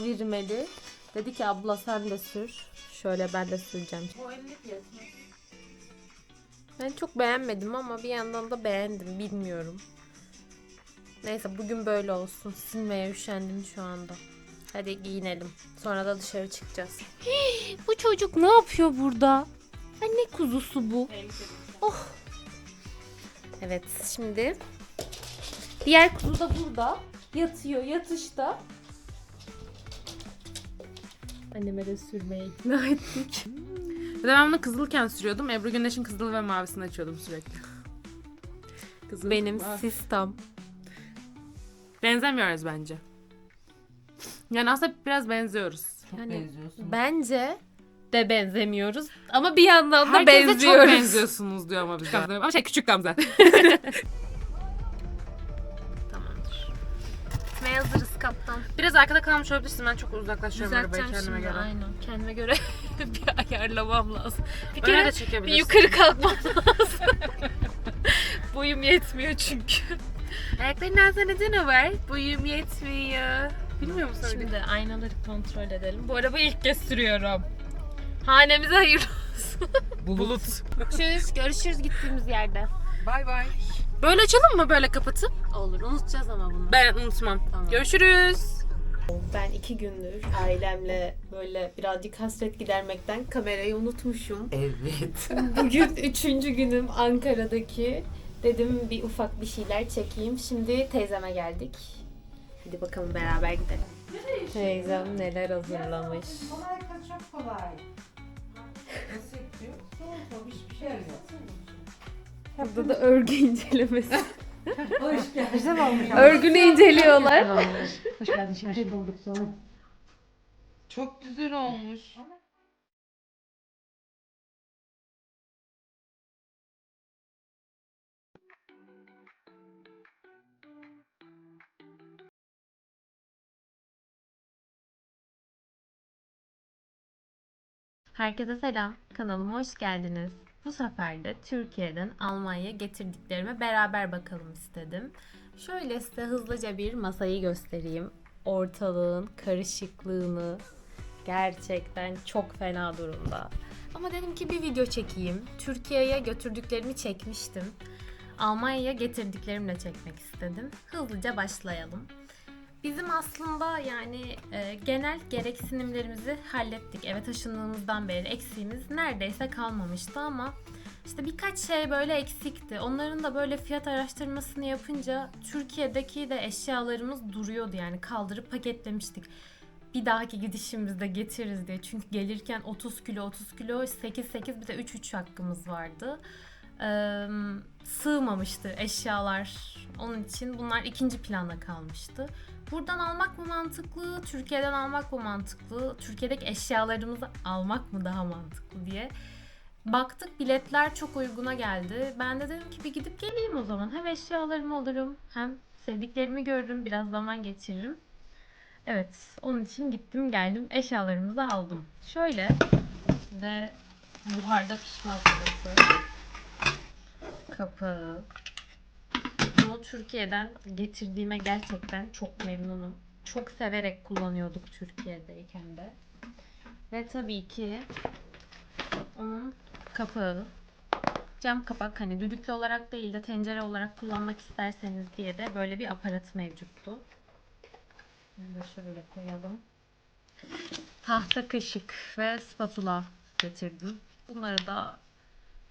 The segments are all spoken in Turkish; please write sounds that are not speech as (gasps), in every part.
mavi rimeli. Dedi ki abla sen de sür. Şöyle ben de süreceğim. Bu ellik yetmez. Ben çok beğenmedim ama bir yandan da beğendim. Bilmiyorum. Neyse bugün böyle olsun. Silmeye üşendim şu anda. Hadi giyinelim. Sonra da dışarı çıkacağız. (gasps) bu çocuk ne yapıyor burada? Anne kuzusu bu. Oh. Evet şimdi diğer kuzu da burada. Yatıyor yatışta. Anneme de sürmeye ikna (laughs) ettik. De ben bunu kızılken sürüyordum. Ebru Güneş'in kızıl ve mavisini açıyordum sürekli. Kızıl, Benim mavi. sistem. Benzemiyoruz bence. Yani aslında biraz benziyoruz. Yani benziyorsun. bence de benzemiyoruz ama bir yandan da Herkese çok benziyoruz. benziyorsunuz diyor ama bize. Ama şey küçük Gamze. (laughs) kaptan. Biraz arkada kalmış olabilirsin. Ben çok uzaklaşıyorum arabayı Düzelteceğim kendime şimdi göre. aynen. Kendime göre (laughs) bir ayarlamam lazım. Bir Öyle kere de bir çekebilirsin. yukarı kalkmam (laughs) lazım. Boyum yetmiyor çünkü. Ayakların altında ne var? Boyum yetmiyor. Bilmiyor musun? öyle? Şimdi aynaları kontrol edelim. Bu arabayı ilk kez sürüyorum. Hanemize hayırlı olsun. Bulut. Görüşürüz, görüşürüz gittiğimiz yerde. Bay bay. Böyle açalım mı böyle kapatıp? Olur, unutacağız ama bunu. Ben unutmam. Tamam. Görüşürüz. Ben iki gündür ailemle böyle birazcık hasret gidermekten kamerayı unutmuşum. Evet. (laughs) Bugün üçüncü günüm Ankara'daki. Dedim bir ufak bir şeyler çekeyim. Şimdi teyzeme geldik. Hadi bakalım beraber gidelim. Teyzem neler hazırlamış. Kolay kız çok kolay. Nasıl yapıyor? Soğutmamış bir şey yok. Burada da örgü (laughs) incelemesi. Hoş geldin. Güzel olmuş. Örgünü inceliyorlar. Hoş geldin. Şimdi bulduk sana. Çok güzel olmuş. Herkese selam. Kanalıma hoş geldiniz. Bu sefer de Türkiye'den Almanya'ya getirdiklerime beraber bakalım istedim. Şöyle size hızlıca bir masayı göstereyim. Ortalığın karışıklığını gerçekten çok fena durumda. Ama dedim ki bir video çekeyim. Türkiye'ye götürdüklerimi çekmiştim. Almanya'ya getirdiklerimle çekmek istedim. Hızlıca başlayalım. Bizim aslında yani e, genel gereksinimlerimizi hallettik. Eve taşındığımızdan beri eksiğimiz neredeyse kalmamıştı ama işte birkaç şey böyle eksikti. Onların da böyle fiyat araştırmasını yapınca Türkiye'deki de eşyalarımız duruyordu yani kaldırıp paketlemiştik. Bir dahaki gidişimizde getiririz diye. Çünkü gelirken 30 kilo 30 kilo 8 8 bir de 3 3 hakkımız vardı. Ee, sığmamıştı eşyalar. Onun için bunlar ikinci planda kalmıştı. Buradan almak mı mantıklı, Türkiye'den almak mı mantıklı, Türkiye'deki eşyalarımızı almak mı daha mantıklı diye baktık biletler çok uyguna geldi. Ben de dedim ki bir gidip geleyim o zaman. Hem eşyalarımı alırım hem sevdiklerimi görürüm biraz zaman geçiririm. Evet onun için gittim geldim eşyalarımızı aldım. Şöyle ve buharda pişme sırası kapağı bunu Türkiye'den getirdiğime gerçekten çok memnunum. Çok severek kullanıyorduk Türkiye'deyken de. Ve tabii ki onun kapağı. Cam kapak hani düdüklü olarak değil de tencere olarak kullanmak isterseniz diye de böyle bir aparat mevcuttu. Bunu şöyle koyalım. Tahta kaşık ve spatula getirdim. Bunları da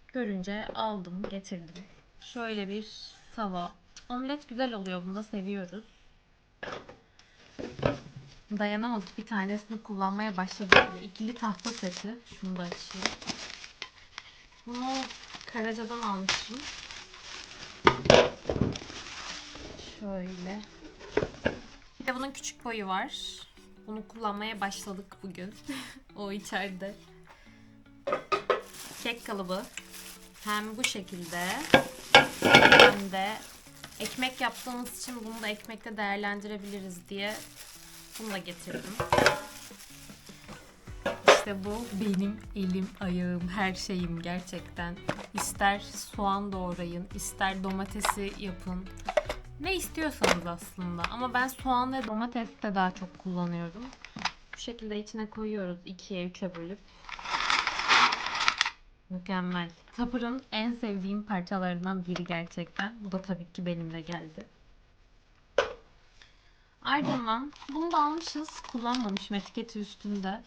görünce aldım, getirdim. Şöyle bir tava. Omlet güzel oluyor. Bunu da seviyoruz. Dayanamadık. Bir tanesini kullanmaya başladık. İkili tahta seti. Şunu da açayım. Bunu Karaca'dan almıştım. Şöyle. Bir de bunun küçük boyu var. Bunu kullanmaya başladık bugün. (laughs) o içeride. Kek kalıbı. Hem bu şekilde hem de ekmek yaptığımız için bunu da ekmekte değerlendirebiliriz diye bunu da getirdim. İşte bu benim elim, ayağım, her şeyim gerçekten. İster soğan doğrayın, ister domatesi yapın. Ne istiyorsanız aslında. Ama ben soğan ve domates de daha çok kullanıyorum. Bu şekilde içine koyuyoruz. ikiye üçe bölüp. Mükemmel. Tupper'ın en sevdiğim parçalarından biri gerçekten. Bu da tabii ki benimle geldi. Ardından bunu da almışız. Kullanmamışım etiketi üstünde.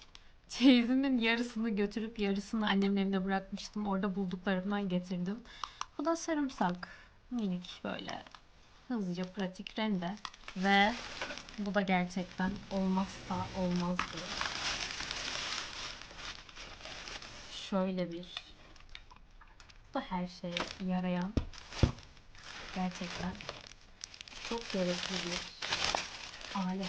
Çeyizimin yarısını götürüp yarısını annemin evine bırakmıştım. Orada bulduklarımdan getirdim. Bu da sarımsak. Minik böyle hızlıca pratik rende. Ve bu da gerçekten olmazsa olmazdı. Şöyle bir da her şeye yarayan gerçekten çok gerekli bir alet.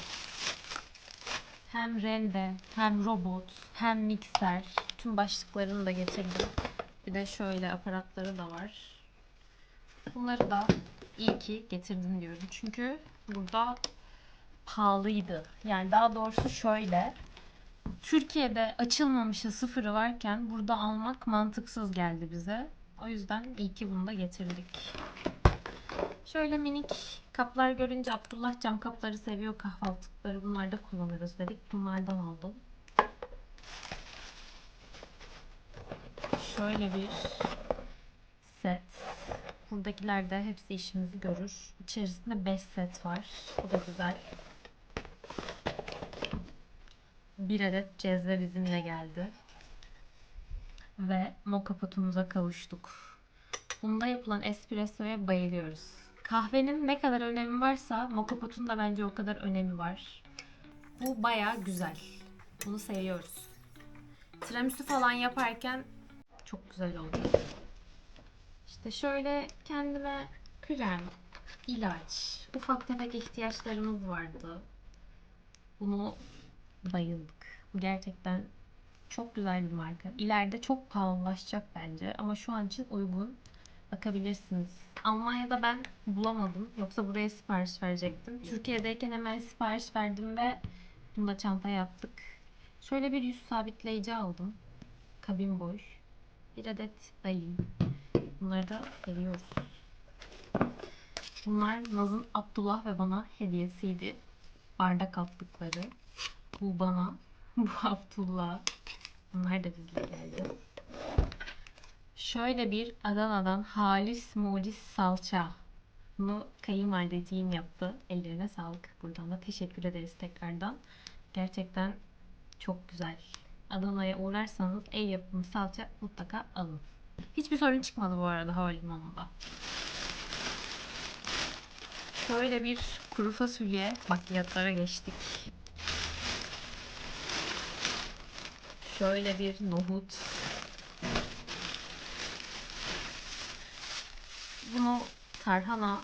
Hem rende, hem robot, hem mikser. Tüm başlıklarını da getirdim. Bir de şöyle aparatları da var. Bunları da iyi ki getirdim diyorum. Çünkü burada pahalıydı. Yani daha doğrusu şöyle. Türkiye'de açılmamışı sıfırı varken burada almak mantıksız geldi bize. O yüzden iyi ki bunu da getirdik. Şöyle minik kaplar görünce Abdullah cam kapları seviyor kahvaltılıkları. Bunlarda kullanırız dedik. Bunlardan aldım. Şöyle bir set. Buradakiler de hepsi işimizi görür. İçerisinde 5 set var. Bu da güzel. Bir adet cezve bizimle geldi. Ve moka potumuza kavuştuk. Bunda yapılan espressoya bayılıyoruz. Kahvenin ne kadar önemi varsa moka potun da bence o kadar önemi var. Bu baya güzel. Bunu seviyoruz. Tiramisu falan yaparken çok güzel oluyor. İşte şöyle kendime krem, ilaç, ufak tefek ihtiyaçlarımız vardı. Bunu bayıldık. Bu gerçekten çok güzel bir marka. İleride çok pahalılaşacak bence ama şu an için uygun. Bakabilirsiniz. Almanya'da ben bulamadım. Yoksa buraya sipariş verecektim. Türkiye'deyken hemen sipariş verdim ve bunu da çantaya yaptık. Şöyle bir yüz sabitleyici aldım. Kabin boy. Bir adet balin. Bunları da seviyoruz. Bunlar Naz'ın Abdullah ve bana hediyesiydi. Bardak altlıkları. Bu bana, (laughs) bu Abdullah. Bunlar da bizle geldi. Şöyle bir Adana'dan halis mulis salça. Bunu kayınvalideciğim yaptı. Ellerine sağlık. Buradan da teşekkür ederiz tekrardan. Gerçekten çok güzel. Adana'ya uğrarsanız el yapımı salça mutlaka alın. Hiçbir sorun çıkmadı bu arada havalimanında. Şöyle bir kuru fasulye bakliyatlara geçtik. Şöyle bir nohut. Bunu tarhana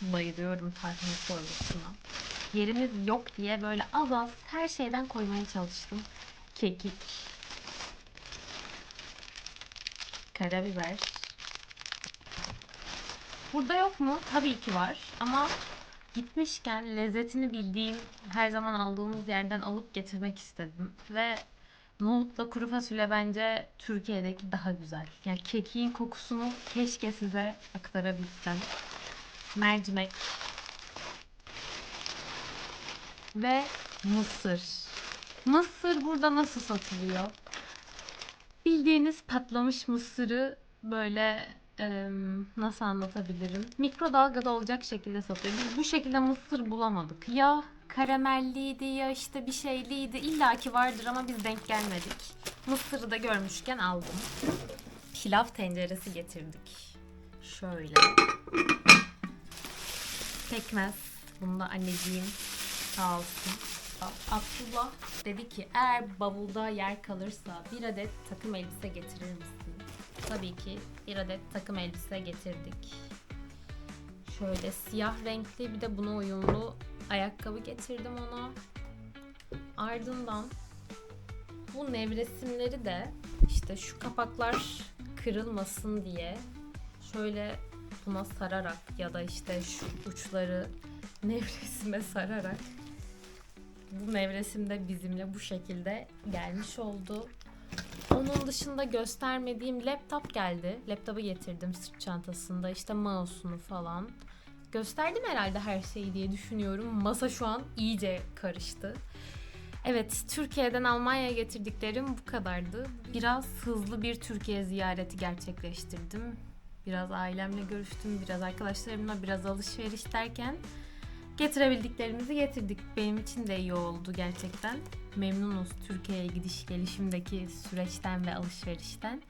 bayılıyorum tarhana çorbasına. Yerimiz yok diye böyle az az her şeyden koymaya çalıştım. Kekik. Karabiber. Burada yok mu? Tabii ki var. Ama gitmişken lezzetini bildiğim, her zaman aldığımız yerden alıp getirmek istedim. Ve nohutla kuru fasulye bence Türkiye'deki daha güzel. Yani kekiğin kokusunu keşke size aktarabilsem. Mercimek. Ve mısır. Mısır burada nasıl satılıyor? Bildiğiniz patlamış mısırı böyle nasıl anlatabilirim? Mikrodalgada olacak şekilde satıyor. Biz bu şekilde mısır bulamadık. Ya karamelliydi ya işte bir şeyliydi. İlla ki vardır ama biz denk gelmedik. Mısırı da görmüşken aldım. Pilav tenceresi getirdik. Şöyle. Pekmez. Bunu da anneciğim sağ olsun. Abdullah dedi ki eğer bavulda yer kalırsa bir adet takım elbise getirir misin? Tabii ki bir adet takım elbise getirdik. Şöyle siyah renkli bir de buna uyumlu ayakkabı getirdim ona. Ardından bu nevresimleri de işte şu kapaklar kırılmasın diye şöyle buna sararak ya da işte şu uçları nevresime sararak bu nevresim de bizimle bu şekilde gelmiş oldu. Onun dışında göstermediğim laptop geldi. Laptopu getirdim sırt çantasında. İşte mouse'unu falan. Gösterdim herhalde her şeyi diye düşünüyorum. Masa şu an iyice karıştı. Evet, Türkiye'den Almanya'ya getirdiklerim bu kadardı. Biraz hızlı bir Türkiye ziyareti gerçekleştirdim. Biraz ailemle görüştüm, biraz arkadaşlarımla, biraz alışveriş derken getirebildiklerimizi getirdik. Benim için de iyi oldu gerçekten. Memnunuz Türkiye'ye gidiş gelişimdeki süreçten ve alışverişten.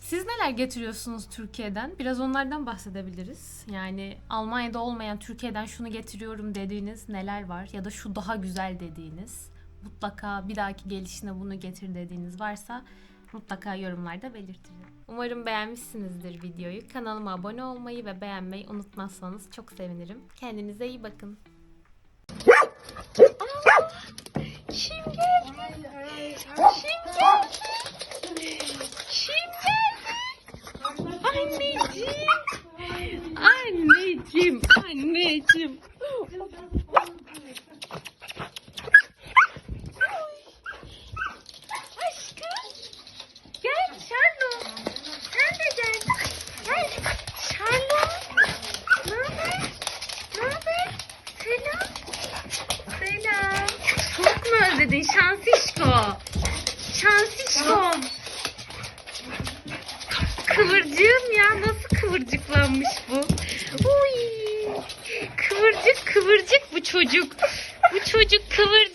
Siz neler getiriyorsunuz Türkiye'den? Biraz onlardan bahsedebiliriz. Yani Almanya'da olmayan Türkiye'den şunu getiriyorum dediğiniz neler var? Ya da şu daha güzel dediğiniz. Mutlaka bir dahaki gelişine bunu getir dediğiniz varsa mutlaka yorumlarda belirtin. Umarım beğenmişsinizdir videoyu. Kanalıma abone olmayı ve beğenmeyi unutmazsanız çok sevinirim. Kendinize iyi bakın. Anneciğim, anneciğim. Gel Şarlo. Sen de gel. Gel. Şarlo. Ne haber? Ne haber? Selam. Selam. Çok mu özledin Şansişko? Şansişkom. Kıvırcığım ya nasıl kıvırcıklanmış bu? Uy. Kıvırcık kıvırcık bu çocuk. Bu çocuk kıvırcık